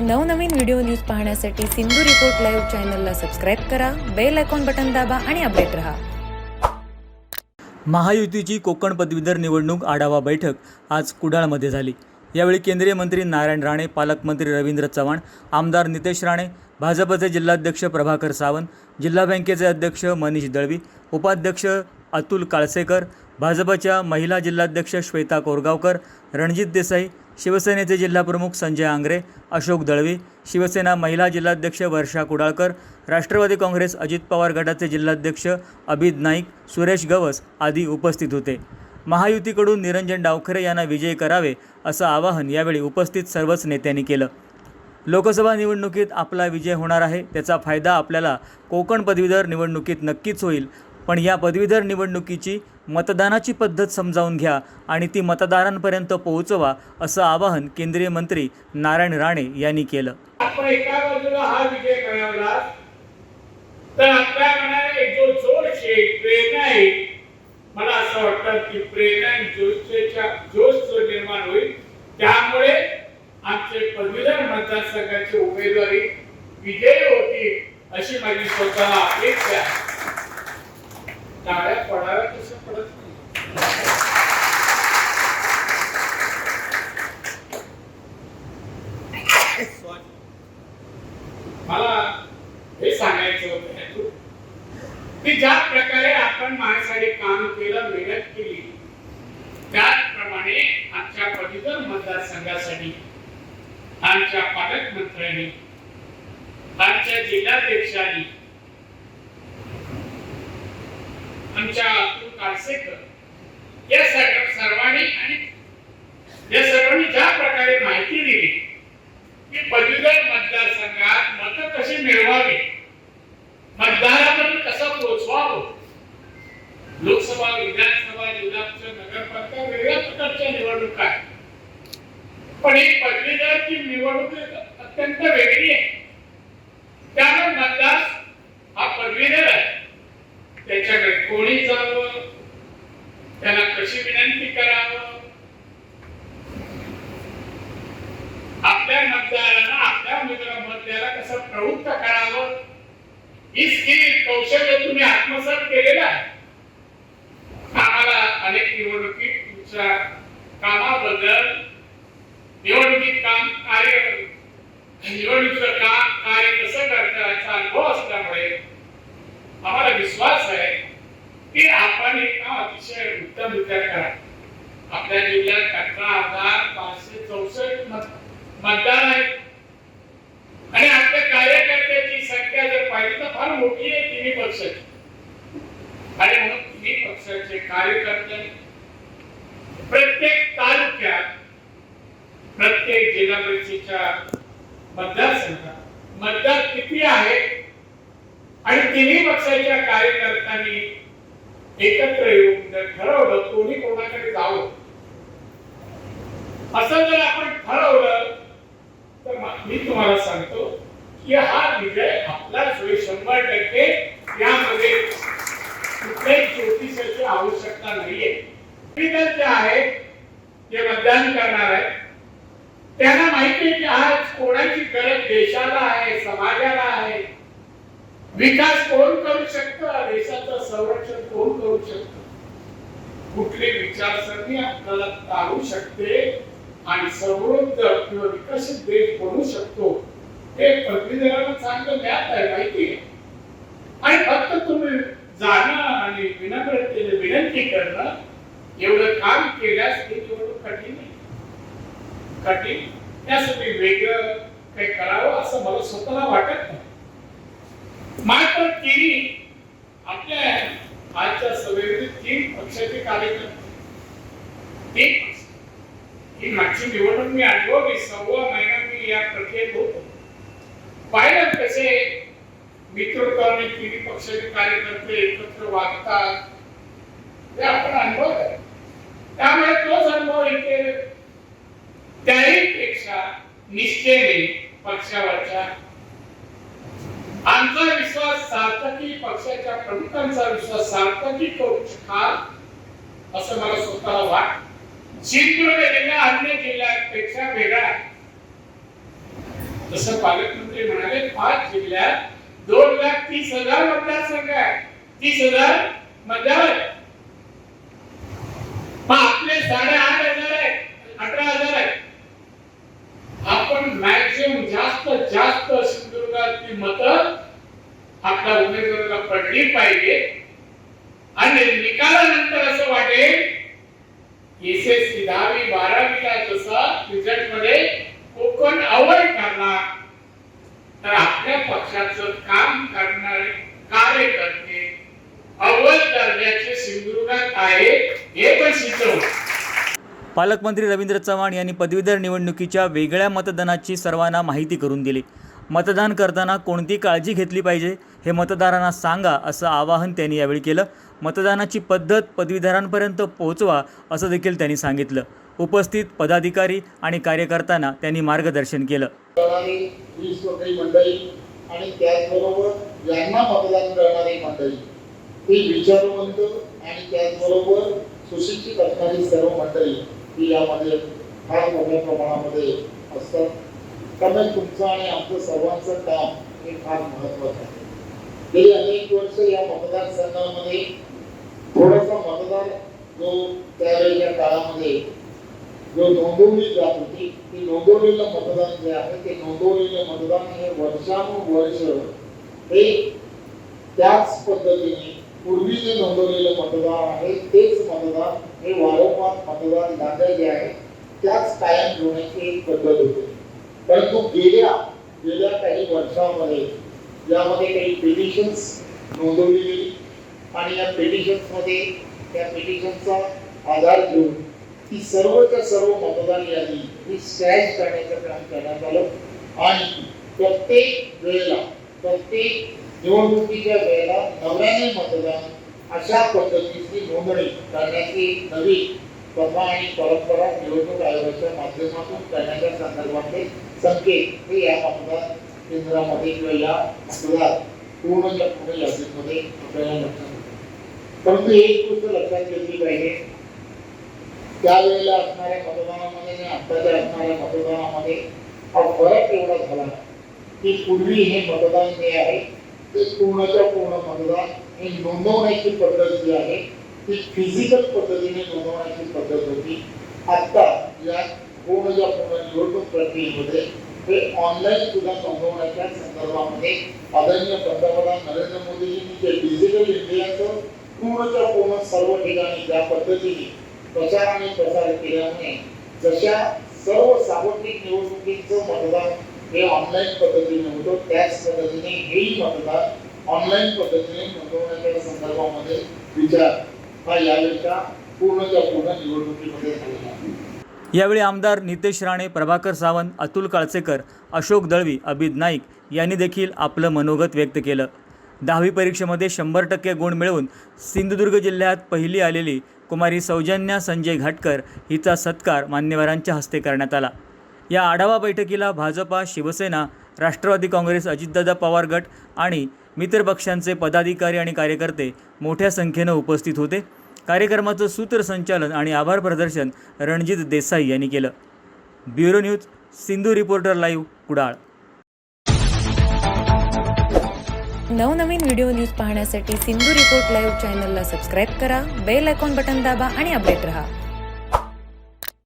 नवनवीन video news पाहण्यासाठी Sindhu report live चॅनलला सबस्क्राईब करा बेल आयकॉन बटन दाबा आणि अपडेट रहा. महायुतीची कोकण पदवीधर निवडणूक आढावा बैठक आज कुडाळमध्ये झाली. यावेळी केंद्रीय मंत्री नारायण राणे पालकमंत्री रवींद्र चव्हाण आमदार नितेश राणे भाजपचे जिल्हाध्यक्ष प्रभाकर सावंत जिल्हा बँकेचे अध्यक्ष मनीष दळवी उपाध्यक्ष अतुल काळसेकर भाजपच्या महिला जिल्हाध्यक्ष श्वेता कोरगावकर रणजित देसाई शिवसेनेचे जिल्हाप्रमुख संजय आंग्रे अशोक दळवी शिवसेना महिला जिल्हाध्यक्ष वर्षा कुडाळकर राष्ट्रवादी काँग्रेस अजित पवार गटाचे जिल्हाध्यक्ष अभिद नाईक सुरेश गवस आदी उपस्थित होते. महायुतीकडून निरंजन डावखरे यांना विजयी करावे असं आवाहन यावेळी उपस्थित सर्वच नेत्यांनी केलं. लोकसभा निवडणुकीत आपला विजय होणार आहे त्याचा फायदा आपल्याला कोकण पदवीधर निवडणुकीत नक्कीच होईल पण या पदवीधर निवडणुकीची मतदानाची पद्धत समजावून घ्या आणि ती मतदारांपर्यंत पोहोचवा असं आवाहन केंद्रीय मंत्री नारायण राणे यांनी केलं. आपण एका बाजूला हा विजय मिळवला तर आपल्या मनाला एक जो जोश आहे प्रेरणा आहे मला असं वाटतं की प्रेरणा जोशच्या जोश जो निर्माण होईल त्यामुळे आमचे पदवीधर मतदारसंघाची उमेदवारी विजयी होती अशी माझी स्वतः अपेक्षा आहे. टाळ्या पडाव्या तसं पडत नाही. मला हे सांगायचं होतं की ज्या प्रकारे आपण माझ्यासाठी काम केलं मेहनत केली त्याचप्रमाणे आमच्या पदवीधर मतदारसंघासाठी आमच्या पालकमंत्र्यांनी आमच्या जिल्हाध्यक्षांनी आमच्या अतुल काळसेकर या सगळ्या सर्वांनी आणि या सर्वांनी ज्या प्रकारे माहिती दिली की पदवीधर मतदारसंघात मत कशी मिळवावी मतदारापर्यंत कसं पोहोचवावं? लोकसभा विधानसभा जिल्हा नगरपालिका वेगळ्या प्रकारच्या निवडणुका आहेत. पण ही पदवीधरची निवडणूक अत्यंत वेगळी आहे. त्यामुळे मतदार हा पदवीधर आहे पुढे जावं. त्याला कशी विनंती करावं? आपल्या मतदारांना आपल्या उमेदवार मतदाराला कसं प्रवृत्त करावं? ही स्किल कौशल्य तुम्ही आत्मसात केलेलं आहे. आम्हाला अनेक निवडणुकीत तुमच्या कामाबद्दल निवडणुकीत काम कार्य निवडणुकीचं काम कार्य कसं करता याचा अनुभव असल्यामुळे आम्हाला विश्वास आहे. की आपण एक अतिशय अतिशय विचार करा. आपल्या जिल्ह्यात अठरा हजार पाचशे चौसष्ट मतदार आहेत आणि आपल्या कार्यकर्त्याची संख्या जर पाहिली तर फार मोठी आहे तिन्ही पक्षाची. आणि म्हणून तिन्ही पक्षाचे कार्यकर्ते प्रत्येक तालुक्यात प्रत्येक जिल्हा परिषदेच्या मतदारसंघात मतदार किती आहे आणि तिन्ही पक्षाच्या कार्यकर्त्यांनी एकत्र येऊन जर ठरवलं कोणी कोणाकडे जावं? असं जर आपण ठरवलं तर मी तुम्हाला सांगतो की हा विजय आपलाच होईल शंभर टक्के यामध्ये कुठल्याही ज्योतिषाची आवश्यकता नाहीये. जे आहेत जे मतदान करणार आहेत त्यांना माहिती आहे की आज कोणाची गरज देशाला आहे समाजाला आहे विकास कोण करू शकतं? देशाचं संरक्षण कोण करू शकतं? कुठली विचारसरणी आपल्याला चालू शकते आणि समृद्ध किंवा विकसित देश बनू शकतो? हे पदवीधरांना चांगलं ज्ञात आहे माहिती आहे. आणि फक्त तुम्ही जाणं आणि विनम्रतेने विनंती करणं एवढं काम केल्यास हे निवडणूक कठीण कठीण. त्यासाठी वेगळं काही करावं असं मला स्वतःला वाटत नाही. मात्र तिने आपल्या आजच्या सभेमध्ये तीन पक्षाचे कार्यकर्ते पक्ष. ही मागची निवडणूक मी अनुभवली. सव्वा महिना मी या प्रक्रियेत होतो. पाहिलं कसे मित्रत्वाने तिन्ही पक्षाचे कार्यकर्ते एकत्र वागतात. ते आपण अनुभव आहे त्यामुळे तोच अनुभव इथे त्याही पेक्षा निश्चयने पक्षावरच्या सार्थकी पक्षाच्या प्रमुखांचा विश्वास सार्थकी करू शकाल असं मला स्वतःला वाट सिंधुदुर्ग जिल्हा अन्य जिल्ह्यांपेक्षा वेगळा आहे. जसं पालकमंत्री म्हणाले पाच जिल्ह्यात दोन लाख तीस हजार मतदारसंघ आहे तीस हजार मतदार आहे मग आपले साडेआठ हजार आहे अठरा हजार आहे आपण मॅक्झिमम जास्त जास्त सिंधुदुर्गातली मतं आपल्या उमेदवाराला पडली पाहिजे. आणि निकालानंतर असं वाटेल एस दहावी बारावीला जसा रिझल्टमध्ये कोकण अवॉइड ठरला तर आपल्या पक्षाचं काम करणारे कार्यकर्ते अव्वल दर्जाचे सिंधुदुर्गात आहे हे पण सिद्ध पालकमंत्री रवींद्र चव्हाण यांनी पदवीधर निवडणुकीच्या वेगळ्या मतदानाची सर्वांना माहिती करून दिली. मतदान करताना कोणती काळजी घेतली पाहिजे हे मतदारांना सांगा असं आवाहन त्यांनी यावेळी केलं. मतदानाची पद्धत पदवीधरांपर्यंत पोहोचवा असं देखील त्यांनी सांगितलं. उपस्थित पदाधिकारी आणि कार्यकर्त्यांना त्यांनी मार्गदर्शन केलं. आणि त्याचबरोबर यांना मतदान करणारी मंडळी. ती विचारवंत आणि त्याचबरोबर सुशिक्षित असणारी सर्व मंडळी ही यामध्ये फार मोठ्या प्रमाणामध्ये असतात. त्यामुळे तुमचं आणि आमचं सर्वांचं काम हे फार महत्वाचं आहे. गेली अनेक वर्ष या मतदारसंघामध्ये थोडासा मतदार जो त्यावेळेच्या काळामध्ये जो नोंदवली जात होती ती नोंदवलेलं मतदान जे आहे ते नोंदवलेलं मतदान हे वर्षानुवर्ष हे त्याच पद्धतीने पूर्वी जे नोंदवलेलं मतदान आहे तेच मतदान हे वारंवार मतदान दाखल जे आहे. त्याच कायम ठेवण्याची एक पद्धत होती. परंतु गेल्या गेल्या काही वर्षामध्ये यामध्ये काही पिटिशन्स नोंदवली गेली आणि या पिटिशन्समध्ये त्या पिटिशनचा आधार घेऊन ती सर्वच्या सर्व मतदान यादी ही स्क्रॅच करण्याचं काम करण्यात आलं. आणि प्रत्येक वेळेला प्रत्येक निवडणुकीच्या वेळेला नव्याने मतदान अशा पद्धतीची नोंदणी करण्याची एक नवी प्रथा आणि परंपरा निवडणूक आयोगाच्या माध्यमातून करण्याच्या संदर्भातले संकेत हे या मतदान केंद्रामध्ये किंवा या मतदार पूर्णच्या पूर्ण यादीमध्ये आपल्याला लक्षात परंतु एक गोष्ट लक्षात घेतली पाहिजे त्यावेळेला असणाऱ्या मतदानामध्ये आणि आत्ताच्या असणाऱ्या मतदानामध्ये हा फरक एवढा झाला की पूर्वी हे मतदान जे आहे ते पूर्णच्या पूर्ण मतदान हे नोंदवण्याची पद्धत जी आहे ती फिजिकल पद्धतीने नोंदवण्याची पद्धत होती. आता या पूर्ण निवडणूक प्रक्रियेमध्ये हे ऑनलाईन सुद्धा नोंदवण्याच्या संदर्भामध्ये आदरणीय पंतप्रधान नरेंद्र मोदीजींनी जे डिजिटल इंडियाचं पूर्णच्या पूर्ण सर्व ठिकाणी ज्या पद्धतीने प्रचार आणि प्रसार केल्यामुळे जशा सर्व सार्वत्रिक निवडणुकीचं मतदान हे ऑनलाईन पद्धतीने होतं त्याच पद्धतीने हेही मतदान ऑनलाईन पद्धतीने नोंदवण्याच्या संदर्भामध्ये विचार हा यावेळच्या पूर्णच्या पूर्ण निवडणुकीमध्ये झालेला आहे. यावेळी आमदार नितेश राणे प्रभाकर सावंत अतुल काळसेकर अशोक दळवी अभिद नाईक यांनी देखील आपलं मनोगत व्यक्त केलं. दहावी परीक्षेमध्ये शंभर टक्के गुण मिळवून सिंधुदुर्ग जिल्ह्यात पहिली आलेली कुमारी सौजन्या संजय घाटकर हिचा सत्कार मान्यवरांच्या हस्ते करण्यात आला. या आढावा बैठकीला भाजपा शिवसेना राष्ट्रवादी काँग्रेस अजितदादा पवार गट आणि मित्रपक्षांचे पदाधिकारी आणि कार्यकर्ते मोठ्या संख्येनं उपस्थित होते. कार्यक्रमाचं सूत्रसंचालन आणि आभार प्रदर्शन रणजित देसाई यांनी केलं. Bureau news Sindhu reporter live Kudal. नवनवीन व्हिडिओ न्यूज पाहण्यासाठी सिंधू रिपोर्ट लाईव्ह चॅनलला सबस्क्राईब करा बेल आयकॉन बटन दाबा आणि अपडेट रहा.